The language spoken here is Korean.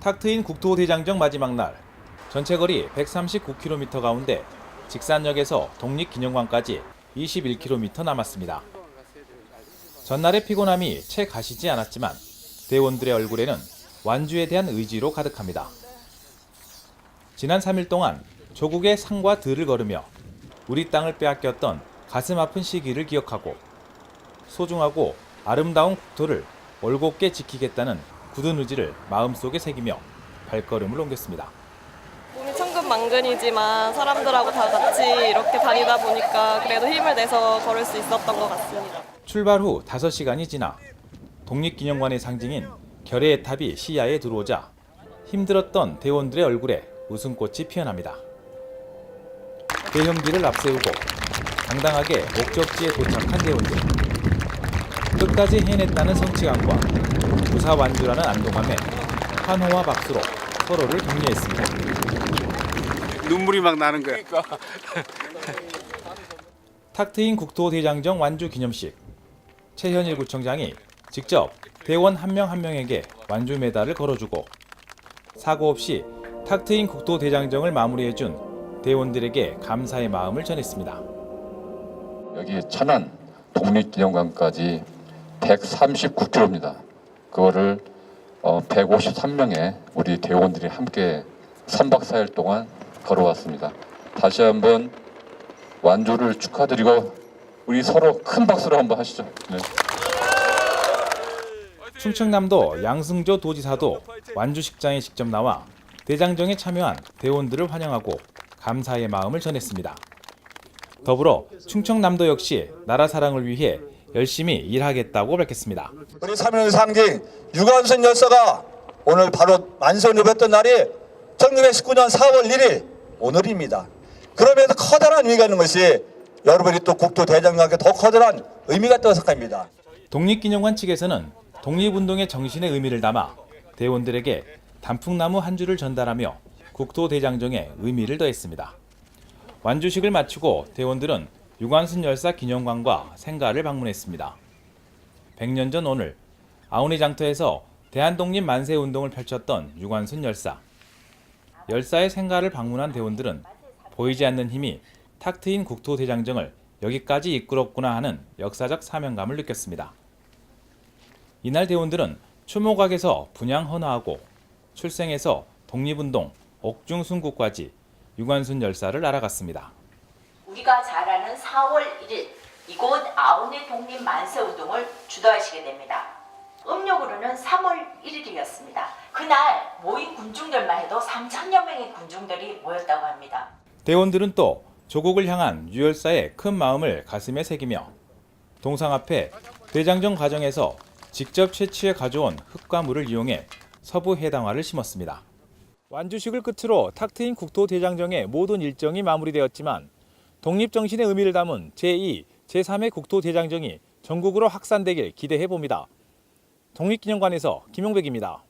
탁 트인 국토대장정 마지막 날 전체 거리 139km 가운데 직산역에서 독립기념관까지 21km 남았습니다. 전날의 피곤함이 채 가시지 않았지만 대원들의 얼굴에는 완주에 대한 의지로 가득합니다. 지난 3일 동안 조국의 상과 들을 걸으며 우리 땅을 빼앗겼던 가슴 아픈 시기를 기억하고 소중하고 아름다운 국토를 올곧게 지키겠다는 굳은 의지를 마음속에 새기며 발걸음을 옮겼습니다. 몸이 천근만근이지만 사람들하고 다 같이 이렇게 다니다 보니까 그래도 힘을 내서 걸을 수 있었던 것 같습니다. 출발 후 5시간이 지나 독립기념관의 상징인 결의의 탑이 시야에 들어오자 힘들었던 대원들의 얼굴에 웃음꽃이 피어납니다. 대형기를 앞세우고 당당하게 목적지에 도착한 대원들. 끝까지 해냈다는 성취감과 무사 완주라는 안도감에 환호와 박수로 서로를 격려했습니다. 눈물이 막 나는 거야. 탁 트인 국토대장정 완주 기념식 최현일 구청장이 직접 대원 한명한 명에게 완주 메달을 걸어주고 사고 없이 탁 트인 국토대장정을 마무리해준 대원들에게 감사의 마음을 전했습니다. 여기 천안 독립기념관까지 139km입니다. 그거를 어, 153명의 우리 대원들이 함께 3박 4일 동안 걸어왔습니다. 다시 한번 완주를 축하드리고 우리 서로 큰 박수로 한번 하시죠. 네. 충청남도 양승조 도지사도 완주식장에 직접 나와 대장정에 참여한 대원들을 환영하고 감사의 마음을 전했습니다. 더불어 충청남도 역시 나라 사랑을 위해 열심히 일하겠다고 밝혔습니다. 우리 사명의 상징 유관순 열사가 오늘 바로 만선을 했던 날이 1919년 4월 1일 오늘입니다. 그러면서 커다란 의미가 있는 것이 여러분이 또 국토 대장정에 더 커다란 의미가 있다고 생각합니다. 독립기념관 측에서는 독립운동의 정신의 의미를 담아 대원들에게 단풍나무 한 줄을 전달하며 국토대장정에 의미를 더했습니다. 완주식을 마치고 대원들은 유관순 열사 기념관과 생가를 방문했습니다. 100년 전 오늘 아우니 장터에서 대한독립 만세 운동을 펼쳤던 유관순 열사. 열사의 생가를 방문한 대원들은 보이지 않는 힘이 탁 트인 국토대장정을 여기까지 이끌었구나 하는 역사적 사명감을 느꼈습니다. 이날 대원들은 추모각에서 분양 헌화하고 출생에서 독립운동, 옥중순국까지 유관순 열사를 알아갔습니다. 우리가 잘 아는 4월 1일 이곳 아우네 독립 만세 운동을 주도하시게 됩니다. 음력으로는 3월 1일이었습니다. 그날 모인 군중들만 해도 3천여 명의 군중들이 모였다고 합니다. 대원들은 또 조국을 향한 유열사의 큰 마음을 가슴에 새기며 동상 앞에 대장정 과정에서 직접 채취해 가져온 흙과 물을 이용해 서부 해당화를 심었습니다. 완주식을 끝으로 탁 트인 국토 대장정의 모든 일정이 마무리되었지만 독립정신의 의미를 담은 제2, 제3의 국토대장정이 전국으로 확산되길 기대해 봅니다. 독립기념관에서 김용백입니다.